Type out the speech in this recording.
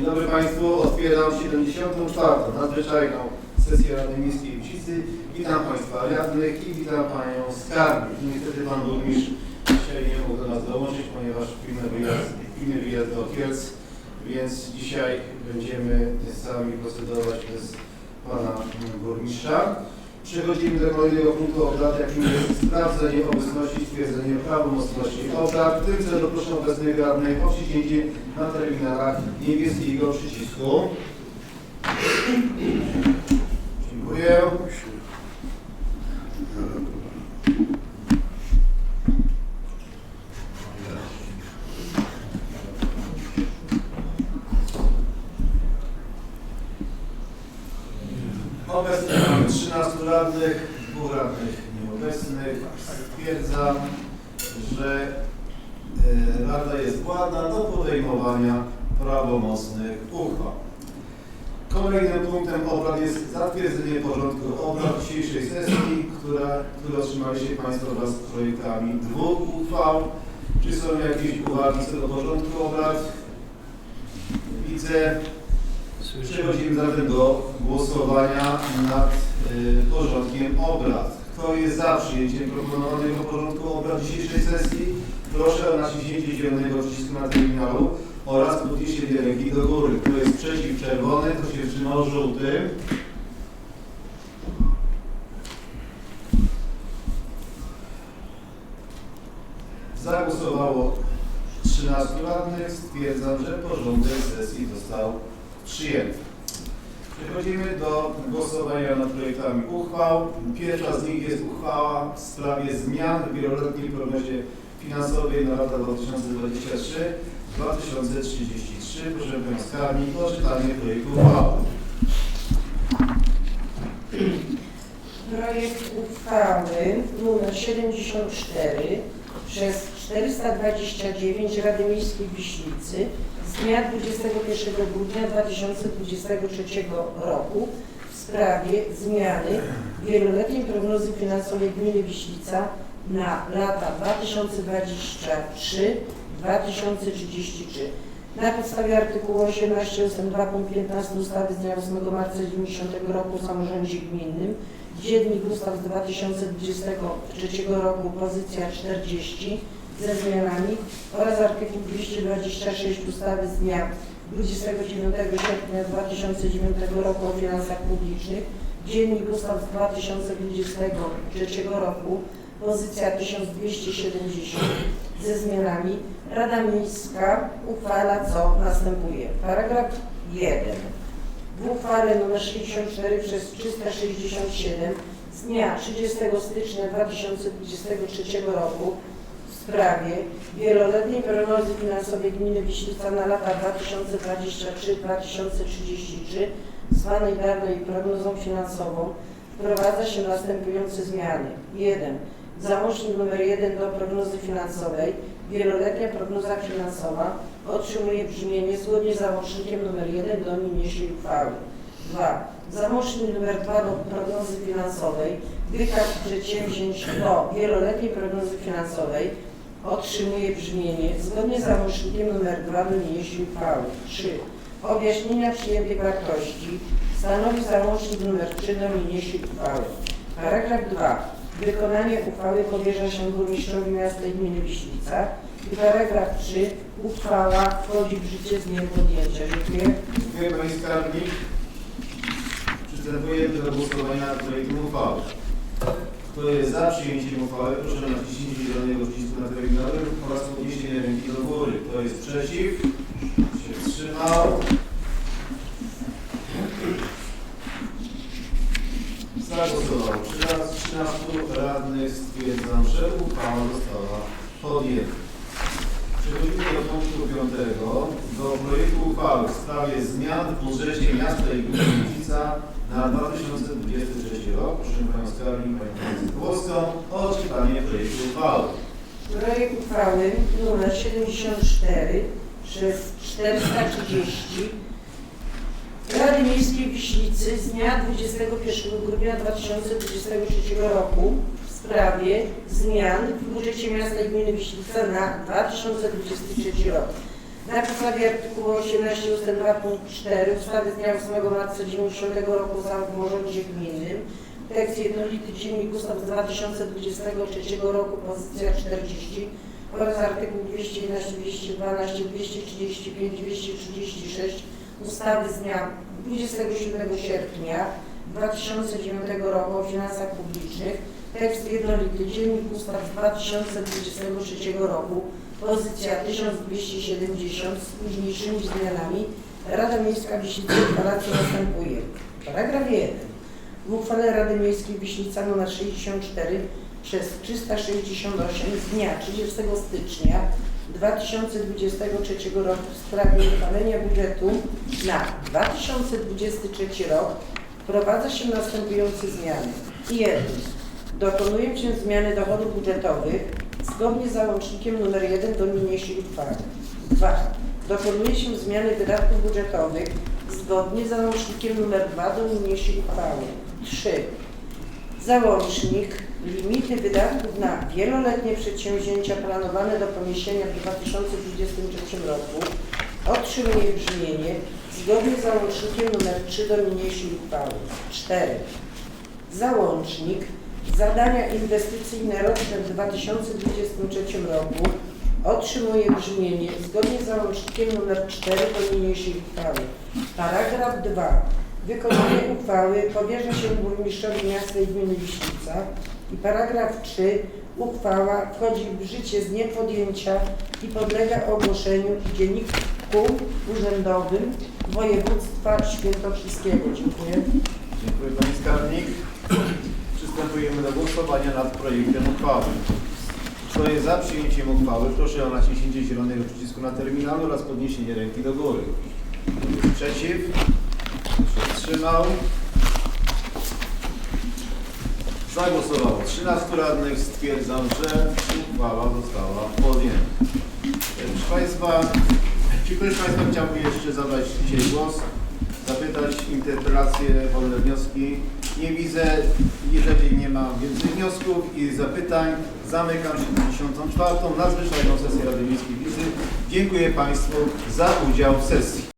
Dzień dobry Państwu. Otwieram 74. nadzwyczajną sesję Rady Miejskiej Wicicy. Witam Państwa radnych i witam Panią skarbnik. Niestety Pan Burmistrz dzisiaj nie mógł do nas dołączyć, ponieważ pilny wyjazd, wyjazd do Kielc, więc dzisiaj będziemy sami procedować bez Pana Burmistrza. Przechodzimy do kolejnego punktu obrad, jakim jest sprawdzenie obecności i stwierdzenie prawomocności obrad. W tym celu proszę obecnych radnych o wciśnięcie na terminalach niebieskiego przycisku. Dziękuję. Obecnie mamy 13 radnych, dwóch radnych nieobecnych. Stwierdzam, że e, Rada jest władna do podejmowania prawomocnych uchwał. Kolejnym punktem obrad jest zatwierdzenie porządku obrad dzisiejszej sesji, która, które otrzymaliście Państwo wraz z projektami dwóch uchwał. Czy są jakieś uwagi co do porządku obrad? Widzę. Przechodzimy zatem do głosowania nad y, porządkiem obrad. Kto jest za przyjęciem proponowanego porządku obrad dzisiejszej sesji? Proszę o naciśnięcie zielonego przycisku na terminalu oraz podniesienie ręki do góry. Kto jest przeciw czerwony, to się wstrzymał żółty. Zagłosowało 13 radnych. Stwierdzam, że porządek sesji został przyjęty. Przechodzimy do głosowania nad projektami uchwał. Pierwsza z nich jest uchwała w sprawie zmian w wieloletniej prognozie finansowej na lata 2023-2033. Proszę Skarbnik o czytanie projektu uchwały. Projekt uchwały nr 74 przez 429 Rady Miejskiej w Wiślicy z dnia 21 grudnia 2023 roku w sprawie zmiany wieloletniej prognozy finansowej gminy Wiślica na lata 2023-2033. Na podstawie artykułu 18 ust. 2 punkt 15 ustawy z dnia 8 marca 90 roku o samorządzie gminnym Dziennik Ustaw z 2023 roku, pozycja 40 ze zmianami oraz artykuł 226 ustawy z dnia 29 sierpnia 2009 roku o finansach publicznych, Dziennik Ustaw z 2023 roku, pozycja 1270 ze zmianami, Rada Miejska uchwala co następuje. Paragraf 1 w uchwale nr 64 przez 367 z dnia 30 stycznia 2023 roku w sprawie wieloletniej prognozy finansowej gminy Wiślica na lata 2023-2033 zwanej dalej prognozą finansową wprowadza się następujące zmiany. 1. Załącznik nr 1 do prognozy finansowej wieloletnia prognoza finansowa otrzymuje brzmienie zgodnie z załącznikiem nr 1 do niniejszej uchwały. 2. Załącznik nr 2 do prognozy finansowej wykaz przedsięwzięć do wieloletniej prognozy finansowej otrzymuje brzmienie zgodnie z załącznikiem nr 2 do niniejszej uchwały. 3. Objaśnienia przyjętej wartości stanowi załącznik nr 3 do niniejszej uchwały. Paragraf 2. Wykonanie uchwały powierza się burmistrzowi miasta i gminy Wiślica. I paragraf 3. Uchwała wchodzi w życie z dniem podjęcia. Dziękuję. Dziękuję Pani Skarbnik. Przystępujemy do głosowania nad projektem uchwały. Kto jest za przyjęciem uchwały, proszę o naciśnięcie zielonego przycisku na terminalu oraz podniesienie ręki do góry. Kto jest przeciw? Się wstrzymał. Zagłosowało 13, 13 radnych. Stwierdzam, że uchwała została podjęta. Przechodzimy do punktu piątego, do projektu uchwały w sprawie zmian w budżecie miasta i gminy Widzica na 2023 rok. Proszę Panią Skarbnik, Panią o odczytanie projektu uchwały. Projekt uchwały nr 74 przez 430 Rady Miejskiej w Wiślicy z dnia 21 grudnia 2023 roku w sprawie zmian w budżecie miasta i gminy Wiślica na 2023 rok. Na podstawie artykułu 18 ust. 2 punkt 4 ustawy z dnia 8 marca 90 roku o samorządzie gminnym tekst jednolity Dziennik Ustaw z 2023 roku pozycja 40 oraz artykuł 211, 212, 235, 236 ustawy z dnia 27 sierpnia 2009 roku o finansach publicznych tekst jednolity Dziennik Ustaw z 2023 roku pozycja 1270 z późniejszymi zmianami Rada Miejska Wiślica uchwalacie następuje. Paragraf 1. W uchwale Rady Miejskiej Wiślica nr 64 przez 368 z dnia 30 stycznia 2023 roku w sprawie uchwalenia budżetu na 2023 rok wprowadza się następujące zmiany. 1. Dokonują się zmiany dochodów budżetowych zgodnie z załącznikiem nr 1 do niniejszej uchwały. 2. Dokonuje się zmiany wydatków budżetowych zgodnie z załącznikiem nr 2 do niniejszej uchwały. 3. Załącznik limity wydatków na wieloletnie przedsięwzięcia planowane do pomieścienia w 2023 roku otrzymuje brzmienie zgodnie z załącznikiem nr 3 do niniejszej uchwały. 4. Załącznik zadania inwestycyjne roczne w 2023 roku otrzymuje brzmienie zgodnie z załącznikiem nr 4 do niniejszej uchwały. Paragraf 2. Wykonanie uchwały powierza się burmistrzowi miasta i gminy Wiślica. I paragraf 3. Uchwała wchodzi w życie z dniem podjęcia i podlega ogłoszeniu w dzienniku urzędowym województwa świętokrzyskiego. Dziękuję. Dziękuję Pani Skarbnik. Przystępujemy do głosowania nad projektem uchwały. Kto jest za przyjęciem uchwały, proszę o naciśnięcie zielonego przycisku na terminalu oraz podniesienie ręki do góry. Przeciw? Wstrzymał? Zagłosowało 13 radnych. Stwierdzam, że uchwała została podjęta. Proszę Państwa, czy ktoś z Państwa chciałby jeszcze zabrać dzisiaj głos? zapytać, interpelacje, wolne wnioski. Nie widzę, jeżeli nie ma więcej wniosków i zapytań, zamykam 74. nadzwyczajną sesję Rady Miejskiej Wizy. Dziękuję Państwu za udział w sesji.